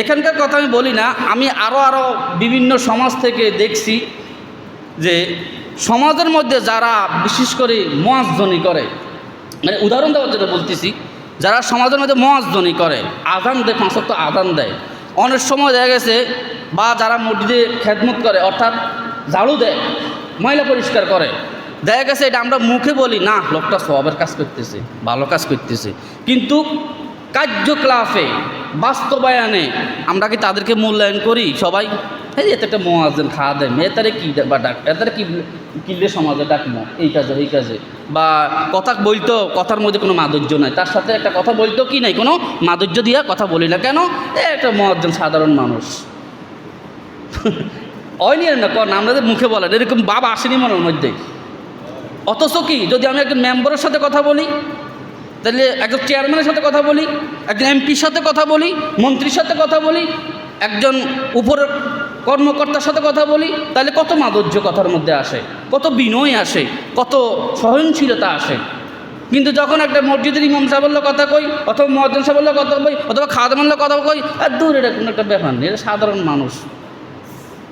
এখানকার কথা আমি বলি না, আমি আরও আরও বিভিন্ন সমাজ থেকে দেখছি যে সমাজের মধ্যে যারা বিশেষ করে মহাজনী করে মানে উদাহরণ দেওয়ার জন্য বলতেছি, যারা সমাজের মধ্যে মহাজনী করে, আজান দেয়, পাঁচ তো আজান দেয়। অনেক সময় দেখা গেছে, বা যারা মসজিদে খেদমত করে, অর্থাৎ ঝাড়ু দেয়, ময়লা পরিষ্কার করে, দেখা গেছে এটা আমরা মুখে বলি, না, লোকটা সবের কাজ করতেছে, ভালো কাজ করতেছে। কিন্তু কার্যকলাপে, বাস্তবায়নে আমরা কি তাদেরকে মূল্যায়ন করি? সবাই? এই এতে একটা মহাজন খাওয়া দেয় এতারে কী বা ডাক এতারে কি কিনলে সমাজে ডাকবো এই কাজে এই কাজে। বা কথা বলতো, কথার মধ্যে কোনো মাধুর্য নাই। তার সাথে একটা কথা বলতো কি নাই? কোনো মাধুর্য দিয়া কথা বলি না। কেন? এ একটা মহাজন সাধারণ মানুষ। অয় নিয়ে না কর না আমাদের মুখে বলেন, এরকম বাবা আসেনি মনের মধ্যে। অথচ কি, যদি আমি একজন মেম্বারের সাথে কথা বলি তাহলে একজন চেয়ারম্যানের সাথে কথা বলি, একজন এমপির সাথে কথা বলি, মন্ত্রীর সাথে কথা বলি, একজন উপরের কর্মকর্তার সাথে কথা বলি, তাহলে কত মাধুর্য কথার মধ্যে আসে, কত বিনয় আসে, কত সহনশীলতা আসে। কিন্তু যখন একটা মসজিদের ইমাম সাহেবের কথা কই, অথবা মহাজন সাহেবের কথা কই, অথবা খাদামান্লার কথা কই, আর দূর এটা কোনো একটা ব্যাপার নেই, এটা সাধারণ মানুষ।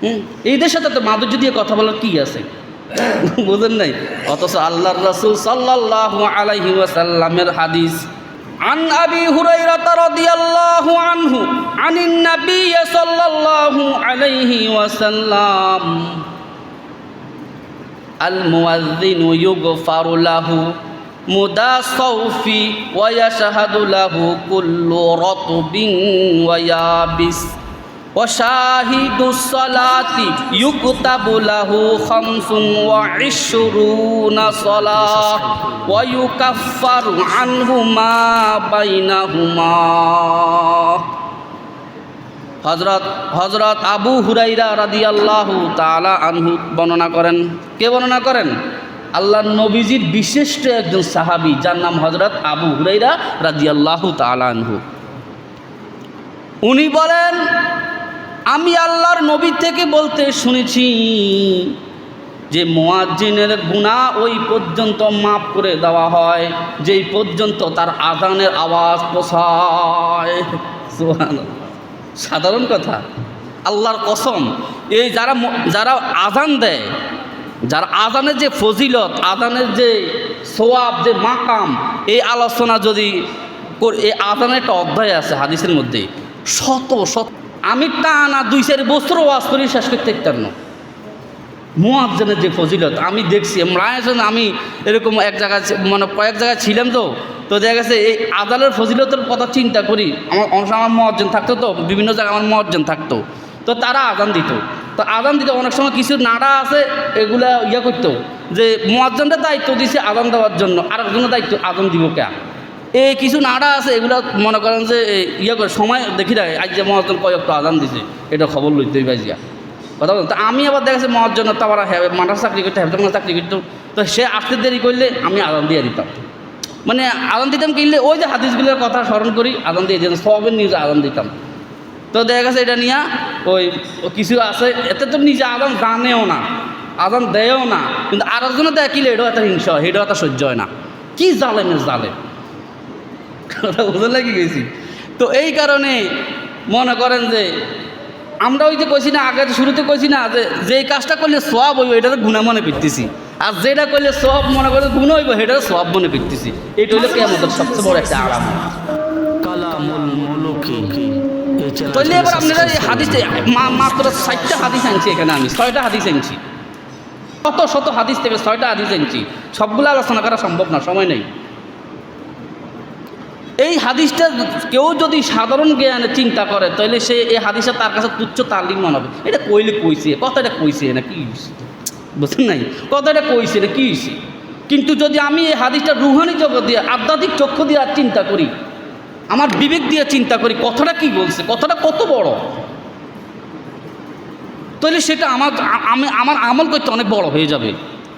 হুম? এইদের সাথে তো মাধুর্য দিয়ে কথা বলার কী আছে? বুঝেন নাই অথচ আল্লাহর রাসূল সাল্লাল্লাহু আলাইহি ওয়াসাল্লামের হাদিস عن أبي هريرة رضي الله عنه عن النبي صلى الله عليه وسلم المؤذن يغفر له مدى الصوف ويشهد له كل رطب ويابس وشاهد الصلاة يكتب له خمس وعشرون صلاة ويكفر عنه ما بينهما হজরত হজরত আবু হুরাইরা রাদিয়াল্লাহু তাআলা আনহু বর্ণনা করেন কে বর্ণনা করেন আল্লাহ নবীজির বিশিষ্ট একজন সাহাবী যার নাম হজরত আবু হুরাইরা রাদিয়াল্লাহু তাআলা আনহু উনি বলেন আমি আল্লাহর নবী থেকে বলতে শুনেছি যে মোয়াজ্জিনের গুণা ওই পর্যন্ত মাফ করে দেওয়া হয়, যেই পর্যন্ত তার আজানের আওয়াজ পোষায়। সাধারণ কথা। আল্লাহর কসম, এই যারা যারা আজান দেয়, যারা আজানের যে ফজিলত আজানের যে সোয়াব, যে মাকাম, এই আলোচনা যদি এই আজানের একটা অধ্যায় আছে হাদিসের মধ্যে। শত শত আমি টানা দুই চারি বছর ওয়াজ করি, শেষ করতে পারতাম না। মোয়াজ্জেনের যে ফজিলত, আমি দেখছি রায়জন আমি এরকম এক জায়গায় মানে কয়েক জায়গায় ছিলাম তো তো দেখা গেছে এই আদালের ফজিলতের কথা চিন্তা করি, আমার অনেক আমার মহাজ্জন থাকতো তো, বিভিন্ন জায়গায় আমার মহাজ্জন থাকতো, তো তারা আদান দিত। তো আদান দিতে অনেক সময় কিছু নাড়া আছে, এগুলা ইয়া করতো, যে মহাজ্জনটা দায়িত্ব দিছে আদান দেওয়ার জন্য আর একজনের দায়িত্ব আদান দিব কে? এই কিছু নাড়া আছে, এগুলো মনে করেন যে ইয়ে করে, সময় দেখি না, আজ যে মহাজন কয়েক আদান দিছে, এটা খবর লইতেই বাজিয়া কথা বলতো তো আমি আবার দেখাচ্ছি মহার জন্য তো আবার হ্যাঁ মাঠার চাকরি করতে হ্যাঁ চাকরি করতো। তো সে আসতে দেরি করলে আমি আদান দিয়ে দিতাম। মানে আদান দিতাম কিনলে ওই যে হাদিসগুলোর কথা স্মরণ করি আদান দিয়ে দিতাম, সবের নিজে আদান দিতাম। তো দেখা গেছে এটা নিয়ে, ওই কিছু আছে, এতে তো নিজে আদান জানেও না আদান দেয়ও না, কিন্তু আর একজনে দেখিলে এটাও একটা হিংসা হয় এটাও একটা সহ্য হয় না। কি জালেমের জালে কথা বুঝে লাগি গেছি। তো এই কারণে মনে করেন যে আমরা ওই যে কইছি না আগে শুরুতে কইছি না যে যে কাজটা করলে সব হইব এটা তো গুণা মনে করতেছি আর যেটা করলে সব মনে করে গুণ হইব সেটা সব মনে করতেছি এটা হইল কেমন সবচেয়ে বড় একটা আরাম। তাহলে এবার আপনারা এই হাদিসে মাত্র ষাটটা হাদিস আনছি এখানে আমি ছয়টা হাদিস আনছি। কত শত হাদিস থেকে ছয়টা হাদিস আনছি। সবগুলো আলোচনা করা সম্ভব না সময় নেই। এই হাদিসটা কেউ যদি সাধারণ জ্ঞানে চিন্তা করে, তাহলে সে এই হাদিসটা তার কাছে তুচ্ছ তালিম মনে হবে। এটা কইলে কইছে, কথাটা কইছে না কি? বুঝছেন নাই? কথাটা কইছে না কি হয়েছে কিন্তু যদি আমি এই হাদিসটা রুহানি জগৎ দিয়ে, আধ্যাত্মিক চক্ষু দিয়ে আর চিন্তা করি, আমার বিবেক দিয়ে চিন্তা করি, কথাটা কি বলছে? কথাটা কত বড়? তাহলে সেটা আমার, আমি, আমার আমল করতে অনেক বড় হয়ে যাবে।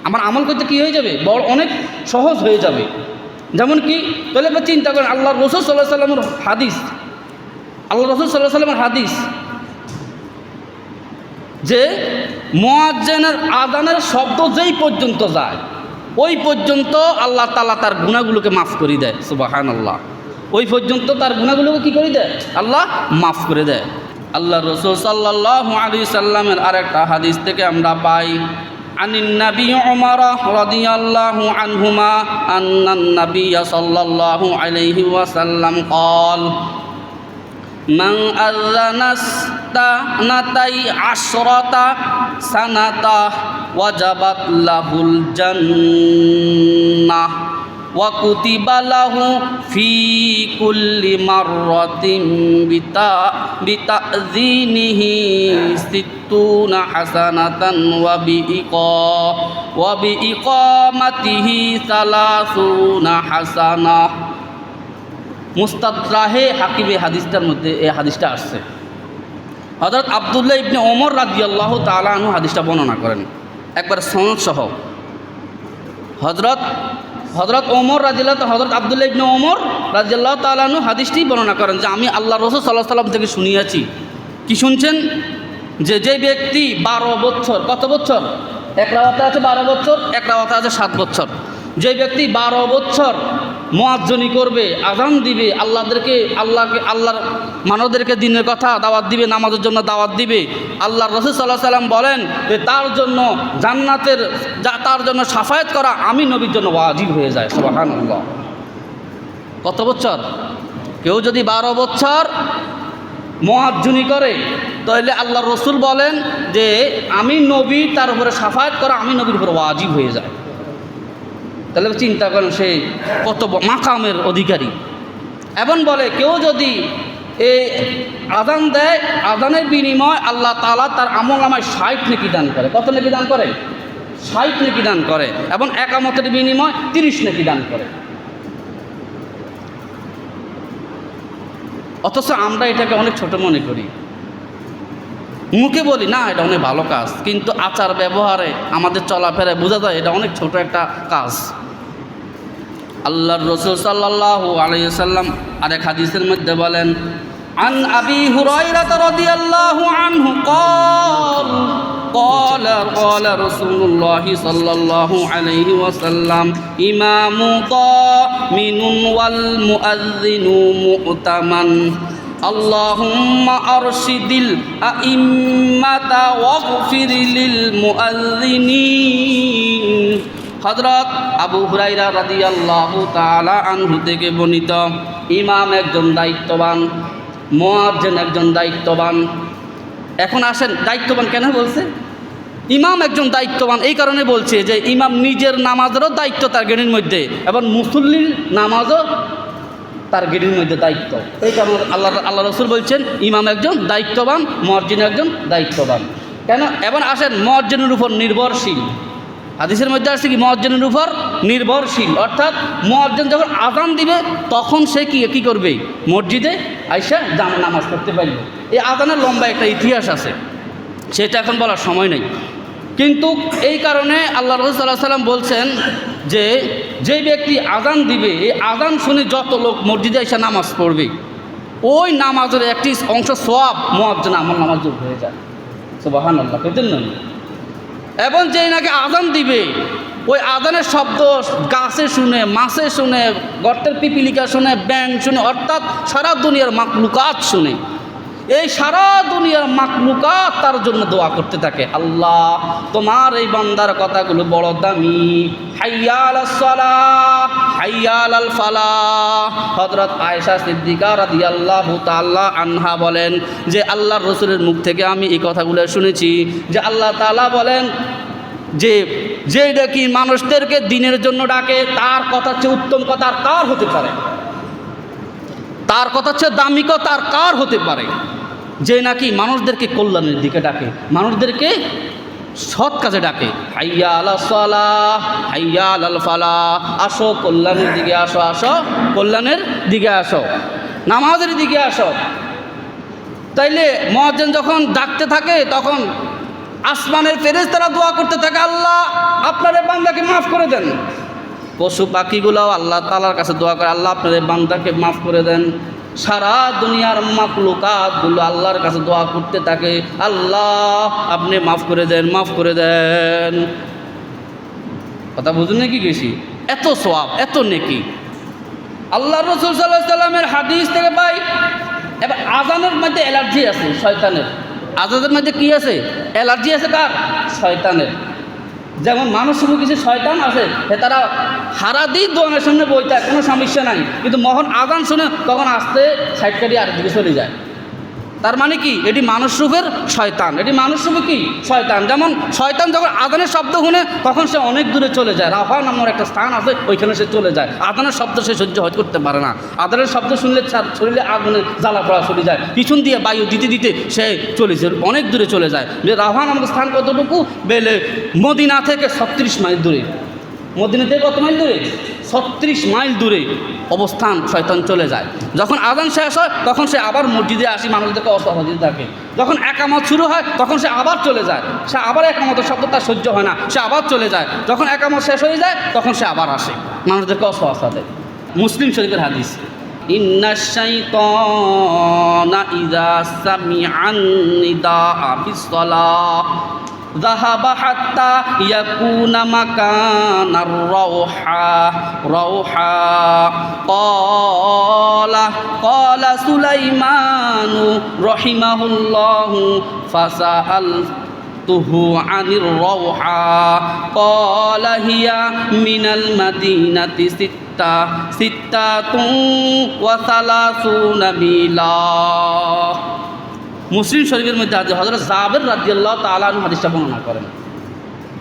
আমার আমল করতে কি হয়ে যাবে? বড়, অনেক সহজ হয়ে যাবে। যেমন কি, তাহলে এবার চিন্তা করেন আল্লাহ রসুল সাল্লাহ সাল্লামের হাদিস আল্লাহ রসুল সাল্লাহ সাল্লামের হাদিস, যে মোয়াজ্জেনের আদানের শব্দ যেই পর্যন্ত যায়, ওই পর্যন্ত আল্লাহ তালা তার গুণাগুলোকে মাফ করে দেয় সুবাহান আল্লাহ ওই পর্যন্ত তার গুণাগুলোকে কী করে দেয়? আল্লাহ মাফ করে দেয়। আল্লাহ রসুল সাল্লাহ আলী সাল্লামের আরেকটা হাদিস থেকে আমরা পাই عن النبي عمر رضي الله عنهما أن النبي صلى الله عليه وسلم قال من أذن اثنتي عشرة سنة وجبت له الجنة وكتب له في كل مرة بتا- بتأذينه ستون حسنة وبإقا وبإقامته ثلاثون حسنة মুস্তাদরাহে হাকিবে হাদিসটার মধ্যে এই হাদিসটা আসছে হজরত আবদুল্লাহ ইবনে ওমর রাজি আল্লাহ তালাহু হাদিসটা বর্ণনা করেন একবার সনদ সহ হজরত হজরত ওমর রাজিল্লাহ হজরত আবদুল্লা ইবনে ওমর রাজিয়াল্লাহ তালানু হাদিসটি বর্ণনা করেন যে আমি আল্লাহ রসুল সাল্লাহ সাল্লাম থেকে শুনিয়াছি। কি শুনছেন? যে যে ব্যক্তি বারো বছর, কত বছর? এক রাওয়াতে আছে বারো বছর, এক রাওয়াতে আছে সাত বছর। যে ব্যক্তি বারো বছর মোয়াজ্জনী করবে, আজান দিবে, আল্লাহদেরকে, আল্লাহকে, আল্লাহর মানবদেরকে দিনের কথা দাওয়াত দিবে, নামাজের জন্য দাওয়াত দিবে। আল্লাহ রসুল সাল্লাহ সাল্লাম বলেন যে, তার জন্য জান্নাতের তার জন্য সাফায়াত করা আমি নবীর জন্য ওয়াজিব হয়ে যায় আল্লাহ কত বছর? কেউ যদি বারো বছর মহাজুনি করে, তাহলে আল্লাহ রসুল বলেন যে, আমি নবী, তার উপরে সাফায়াত করা আমি নবীর উপরে ওয়াজিব হয়ে যায়। তাহলে চিন্তা করেন সে কত মাকামের অধিকারী। এবং বলে, কেউ যদি এই আদান দেয়, আদানের বিনিময় আল্লাহ তালা তার আমল আমায় ষাট নেকি দান করে। কত নেকি দান করে? ষাট নেকি দান করে এবং একামতের বিনিময় তিরিশ নেকি দান করে। অথচ আমরা এটাকে অনেক ছোট মনে করি। মুখে বলি, না, এটা অনেক ভালো কাজ। কিন্তু আচার ব্যবহারে আমাদের চলাফেরায় বোঝা যায় এটা অনেক ছোট একটা কাজ। আল্লাহর রসুল সাল্লাহ আলাইসাল্লাম আরেক হাদিসের মধ্যে বলেন عن أبي هريرة رضي الله عنه قال قال قال رسول الله صلى الله عليه وسلم إمام ضامن والمؤذن مؤتمن اللهم أرشد الأئمة واغفر للمؤذنين হজরত আবু হুরাইরা রাদি তালা আনহু থেকে বর্ণিত ইমাম একজন দায়িত্ববান মোয়াজ্জেন একজন দায়িত্ববান। এখন আসেন, দায়িত্ববান কেন বলছে? ইমাম একজন দায়িত্ববান, এই কারণে বলছে যে ইমাম নিজের নামাজেরও দায়িত্ব তার গেড়ির মধ্যে এবং মুসল্লির নামাজও তার গেড়ির মধ্যে দায়িত্ব। এই কারণে আল্লাহ আল্লাহ রসুল বলছেন, ইমাম একজন দায়িত্ববান মর্জিন একজন দায়িত্ববান। কেন? এবং আসেন মর্জিনের উপর নির্ভরশীল। হাদিসের মধ্যে আসছে কি মহাজ্জনের উপর নির্ভরশীল। অর্থাৎ মহাজ্জন যখন আজান দিবে, তখন সে কি, কী করবে? মসজিদে আইসা জাম, নামাজ পড়তে পারবে। এই আজানের লম্বা একটা ইতিহাস আছে। সেটা এখন বলার সময় নেই। কিন্তু এই কারণে আল্লাহ রসুল সাল্লাহ সাল্লাম বলছেন যে যে ব্যক্তি আজান দিবে, এই আজান শুনে যত লোক মসজিদে এসে নামাজ পড়বে, ওই নামাজের একটি অংশ সব মহাজ্জন আমার নামাজ হয়ে যায়। সুবাহান আল্লাহ পেতেন নয় এবং যেই নাকি আদান দিবে, ওই আদানের শব্দ গাছে শুনে, মাছে শুনে, গর্তের পিপিলিকা শুনে ব্যাং শুনে, অর্থাৎ সারা দুনিয়ার মাকলুকাত শুনে। এই সারা দুনিয়ার মাকলুকাত তার জন্য দোয়া করতে থাকে। আল্লাহ, তোমার এই বান্দার কথাগুলো বড় দামি। হাইয়াল সালাহ হজরত আয়েশা সিদ্দিকা রাদি আল্লাহ তাল্লাহ আনহা বলেন যে আল্লাহর রসুলের মুখ থেকে আমি এই কথাগুলো শুনেছি, যে আল্লাহ তালা বলেন যে যে নাকি মানুষদেরকে দিনের জন্য ডাকে, তার কথা হচ্ছে উত্তম কথা আর কার হতে পারে? তার কথা হচ্ছে দামিক তার কার হতে পারে? যে নাকি মানুষদেরকে কল্যাণের দিকে ডাকে, মানুষদেরকে সৎ কাজে ডাকে। হাইয়া আলা সালাহ, হাইয়া আসো, কল্যাণের দিকে আসো আসো, কল্যাণের দিকে আসো। নামাজের দিকে আসো। তাইলে মহাজন যখন ডাকতে থাকে, তখন আসমানের ফেরেজ তারা দোয়া করতে থাকে, আল্লাহ, আপনার বান্দাকে মাফ করে দেন। পশু পাখিগুলোও আল্লাহ তালার কাছে দোয়া করে, আল্লাহ আপনার এই বান্দাকে মাফ করে দেন। সারা দুনিয়ার মাকলুকাতগুলো আল্লাহর কাছে দোয়া করতে থাকে। আল্লাহ, আপনি মাফ করে দেন, মাফ করে দেন। কথা বুঝুন নাকি গেছি এত সোয়াব এত নেকি। আল্লাহ রসুল সাল্লাহ সাল্লামের হাদিস থেকে পাই, এবার আজানের মধ্যে অ্যালার্জি আছে, শয়তানের। আজানের মধ্যে কি আছে? অ্যালার্জি আছে কার? শয়তানের। যেমন মানুষ শুধু কিছু শয়তান আছে তারা হারা দিন দোয়ানের সামনে বইতে কোনো সমস্যা নাই। কিন্তু মহন আগান শুনে তখন আসতে সাইড কাটিয়ে আর দিকে চলে যায়। তার মানে কি? এটি মানুষ রূপের শয়তান। এটি মানুষ রূপে কি? শয়তান। যেমন শয়তান যখন আদানের শব্দ শুনে, তখন সে অনেক দূরে চলে যায়। রাফা নামের একটা স্থান আছে, ওইখানে সে চলে যায়। আদানের শব্দ সে সহ্য হজ করতে পারে না। আদানের শব্দ শুনলে শরীরে আগুনে জ্বালা পড়া চলে যায়। পিছন দিয়ে বায়ু দিতে দিতে সে চলে যায়, অনেক দূরে চলে যায়। যে রাফা নামক স্থান কতটুকু? বেলে মদিনা থেকে ছত্রিশ মাইল দূরে। মদিনা থেকে কত মাইল দূরে? ছত্রিশ মাইল দূরে অবস্থান শয়তান চলে যায়। যখন আজান শেষ হয়, তখন সে আবার মসজিদে আসি, মানুষদেরকে অসহায় দিতে থাকে যখন একামত শুরু হয়, তখন সে আবার চলে যায়। সে আবার একামতের শব্দ, তার সহ্য হয় না। সে আবার চলে যায়। যখন একামত শেষ হয়ে যায়, তখন সে আবার আসে। মানুষদেরকে অসহায় দেয়। মুসলিম শরীফের হাদিস, ইন্না ذهب حتى يكون مكان الروحة روحة قال قال سليمان رحمه الله فسألته عن الروحة قال هي من المدينة ستة ستة وثلاثون ميلا মুসলিম শরীফের মধ্যে আছে হজরত জাবের রাজিয়াল্লাহ তালানু হাদিসটা বর্ণনা করেন।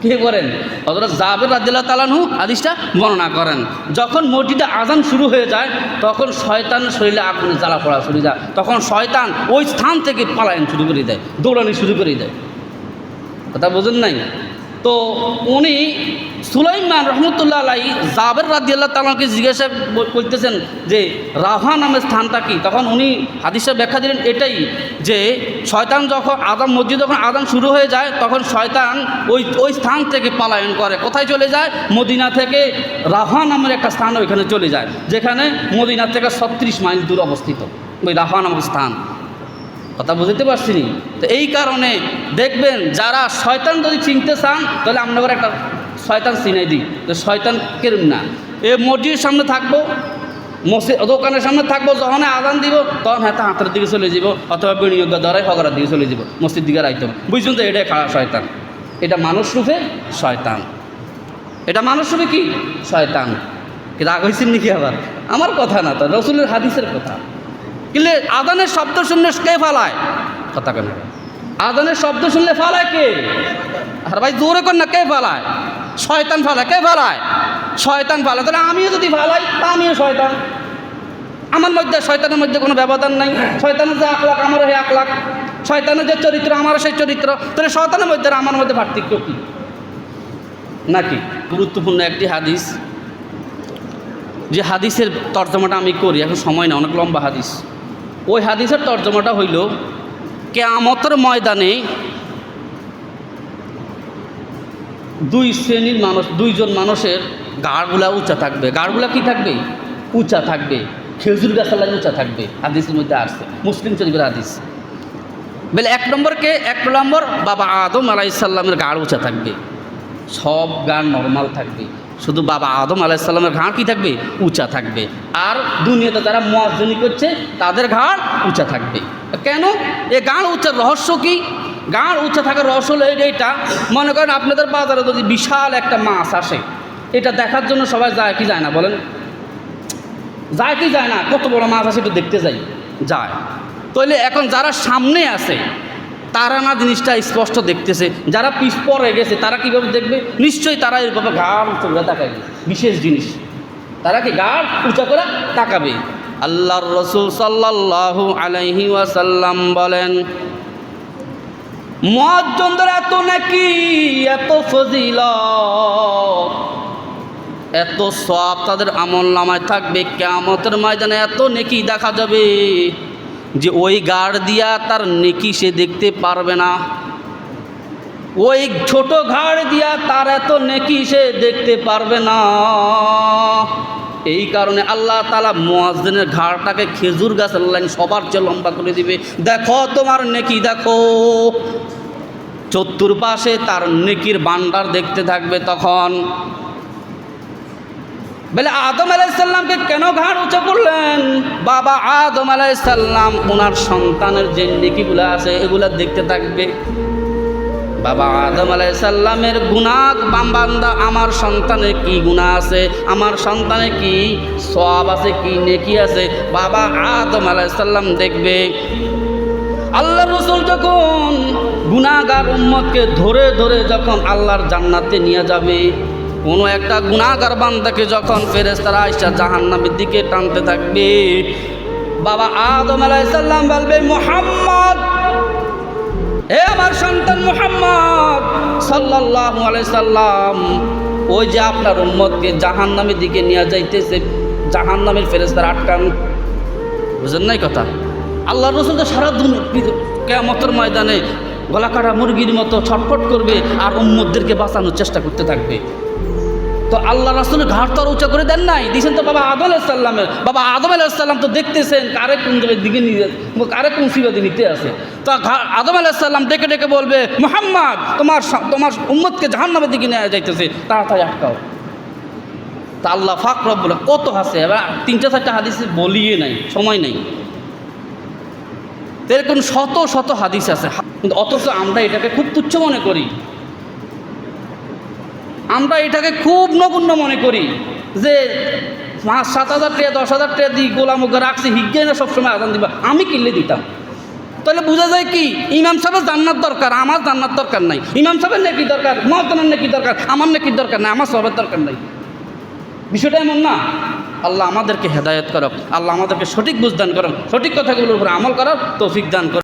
কে করেন হজরত জাবের রাজিয়াল্লাহ তালানু হাদিসটা বর্ণনা করেন। যখন মসজিদে আজান শুরু হয়ে যায়, তখন শয়তান শরীরে আগুনে জ্বালা পড়া শুরু যায় তখন শয়তান ওই স্থান থেকে পালায়ন শুরু করে দেয়, দৌড়ানি শুরু করে দেয়। কথা বোঝেন নাই? তো উনি সুলাইমান রহমতুল্লাহ আলাই জাবের রাদিয়াল্লাহ তালাকে জিজ্ঞাসা করতেছেন যে রাহা নামের স্থানটা কি? তখন উনি হাদিসের ব্যাখ্যা দিলেন এটাই যে, শয়তান যখন আদাম মসজিদ যখন আদাম শুরু হয়ে যায়, তখন শয়তান ওই ওই স্থান থেকে পালায়ন করে। কোথায় চলে যায়? মদিনা থেকে রাহা নামের একটা স্থান ওইখানে চলে যায়, যেখানে মদিনা থেকে ছত্রিশ মাইল দূর অবস্থিত। ওই রাহা নামক স্থান। কথা বুঝতে পারছি নি? তো এই কারণে দেখবেন যারা শয়তান যদি চিনতে চান, তাহলে আমরা একটা শয়তান চিনাই দিই। তো শয়তান কেরম না। এ মসজিদের সামনে থাকব, মসজিদ, দোকানের সামনে থাকব যখন আদান দিব, তখন হয়তো হাতের দিকে চলে যাব, অথবা বিনিয়োগ দ্বারাই হগরার দিকে চলে যাব, মসজিদ দিকে রাইতাম বুঝছেন তো? খারাপ শয়তান। এটা মানুষ রূপে শয়তান। এটা মানুষ রূপে কি? শয়তান। রাগ হয়েছেন নাকি আবার? আমার কথা না তো, রসুলের হাদিসের কথা। কিন্তু আদানের শব্দ শুনলে কে ফালায়? কথা কেন আদানের শব্দ শুনলে ফালায় কে? আর ভাই, জোরে কর না, কে ফালায়? শয়তান ফালায়, কে ফালায়? শয়তান ফালায়। তাহলে আমিও যদি ফালাই, তা আমিও শয়তান। আমার মধ্যে, শয়তানের মধ্যে কোনো ব্যবধান নাই। শয়তানের যে আকলাক আমারও সেই আকলাক শয়তানের যে চরিত্র, আমারও সেই চরিত্র। তাহলে শয়তানের মধ্যে আমার মধ্যে পার্থক্য কী? নাকি? গুরুত্বপূর্ণ একটি হাদিস। যে হাদিসের তর্জমাটা আমি করি, এখন সময় না অনেক লম্বা হাদিস। ওই হাদিসের তর্জমাটা হইল, কেয়ামতের ময়দানে দুই শ্রেণির মানুষ, দুইজন মানুষের গাড়গুলা উঁচা থাকবে। গাড়গুলা কি থাকবে? উঁচা থাকবে। খেজুর গাছালা উঁচা থাকবে। হাদিসের মধ্যে আসছে মুসলিম শরীফের হাদিস। বলে এক নম্বরকে, এক নম্বর বাবা আদম আলাইসাল্লামের গাড় উঁচা থাকবে। সব গান নর্মাল থাকবে। শুধু বাবা আদম আলাইসাল্লামের ঘাড় কি থাকবে? উঁচা থাকবে। আর দুনিয়াতে যারা মহাজনী করছে, তাদের ঘাড় উঁচা থাকবে। কেন? এ গাঁড় উঁচার রহস্য কি? গাঁড় উঁচা থাকার রহস্য হলো এই- এইটা মনে করেন আপনাদের বাজারে যদি বিশাল একটা মাছ আসে, এটা দেখার জন্য সবাই যায় কি যায় না বলেন? যায় কি যায় না? কত বড় মাছ আসে একটু দেখতে যাই। যায়। তাহলে এখন যারা সামনে আছে তারা না জিনিসটা স্পষ্ট দেখতেছে। যারা পরে গেছে, তারা কীভাবে দেখবে? নিশ্চয়ই তারা এরভাবে গাঢ় উঁচু করে তাকাবে। বিশেষ জিনিস। তারা কি গাঢ় উঁচা করে তাকাবে? আল্লাহর রসুল সাল্লাল্লাহু আলাইহি ওয়াসাল্লাম বলেন মজ্জনদের এত নাকি, এত ফজিলত, এত সব তাদের আমল নামায় থাকবে। কেমতের ময়দানে এত নেকি দেখা যাবে। যে ওই গাড় দিয়া তার নেকি সে দেখতে পারবে না। ওই ছোট ঘাড় দিয়া তার এত নেকি সে দেখতে পারবে না। এই কারণে আল্লাহ তালা মোয়াজদিনের ঘাড়টাকে খেজুর গাছের লাইন সবার চেয়ে লম্বা করে দিবে। দেখো তোমার নেকি, দেখো। চতুর্পাশে তার নেকির বান্ডার দেখতে থাকবে তখন। বলে আদম আলাইসাল্লামকে কেন ঘাড় উঁচু করলেন? বাবা আদম আলাইসাল্লাম ওনার সন্তানের যে নেকিগুলো আছে, এগুলা দেখতে থাকবে। বাবা আদম আলাইসাল্লামের গুণা বাম্বান্দা, আমার সন্তানের কি গুণা আছে? আমার সন্তানের কি সব আছে, কি নেকি আছে? বাবা আদম আলাইসাল্লাম দেখবে। আল্লাহ রসুল যখন গুণাগার উম্মতকে ধরে ধরে যখন আল্লাহর জান্নাতে নিয়ে যাবে কোনো একটা গুণাগার বান্দাকে যখন ফেরেস্তারা আইসা জাহান্নামের দিকে টানতে থাকবে, বাবা আদম আলাইসাল্লাম বলবে, মোহাম্মদ হে আমার সন্তান মোহাম্মদ সাল্লাল্লাহু আলাইহি সাল্লাম, ওই যে আপনার উম্মতকে জাহান্নামের দিকে নিয়ে যাইতেছে, জাহান্নামের ফেরেস্তারা আটকান। বুঝেন নাই কথা? আল্লাহ রসুল তো সারা কেমতের ময়দানে গলা কাটা মুরগির মতো ছটফট করবে আর উম্মদদেরকে বাঁচানোর চেষ্টা করতে থাকবে। তো আল্লাহ রাসুলের ঘাট তো আর উঁচা করে দেন নাই। দিয়েছেন তো বাবা আদম আলাইসাল্লামের বাবা আদম আলাইসাল্লাম তো দেখতেছেন কারে কোন দিকে নিয়ে কারে কোন সিবাদে নিতে আছে। তো আদম আলাইসাল্লাম ডেকে ডেকে বলবে, মোহাম্মদ, তোমার তোমার উম্মতকে জাহান্নামের দিকে নিয়ে যাইতেছে, তাড়াতাড়ি আটকাও। তা আল্লাহ ফাক রব্বুল কত হাসে, এবার তিনটা চারটা হাদিস বলিয়ে নাই, সময় নেই। এরকম শত শত হাদিস আছে। কিন্তু অথচ আমরা এটাকে খুব তুচ্ছ মনে করি। এটাকে খুব নগণ্য মনে করি যে পাঁচ, সাত হাজার টাকা, দশ হাজার টাকা দিই গোলামুখে রাখছি হিজ্ঞে না সবসময় আদান দিবা। আমি কিনলে দিতাম। তাহলে বোঝা যায় কি, ইমাম সাহেবের জান্নাত দরকার, আমার জান্নাত দরকার নাই। ইমাম সাহেবের নাকি দরকার, মহাজনের নাকি দরকার, আমার নাকি দরকার নাই, আমার সবের দরকার নাই। বিষয়টা এমন না। আল্লাহ আমাদেরকে হেদায়ত করো আল্লাহ আমাদেরকে সঠিক বুঝদান করো সঠিক কথাগুলোর উপর আমল করার তৌফিক দান করো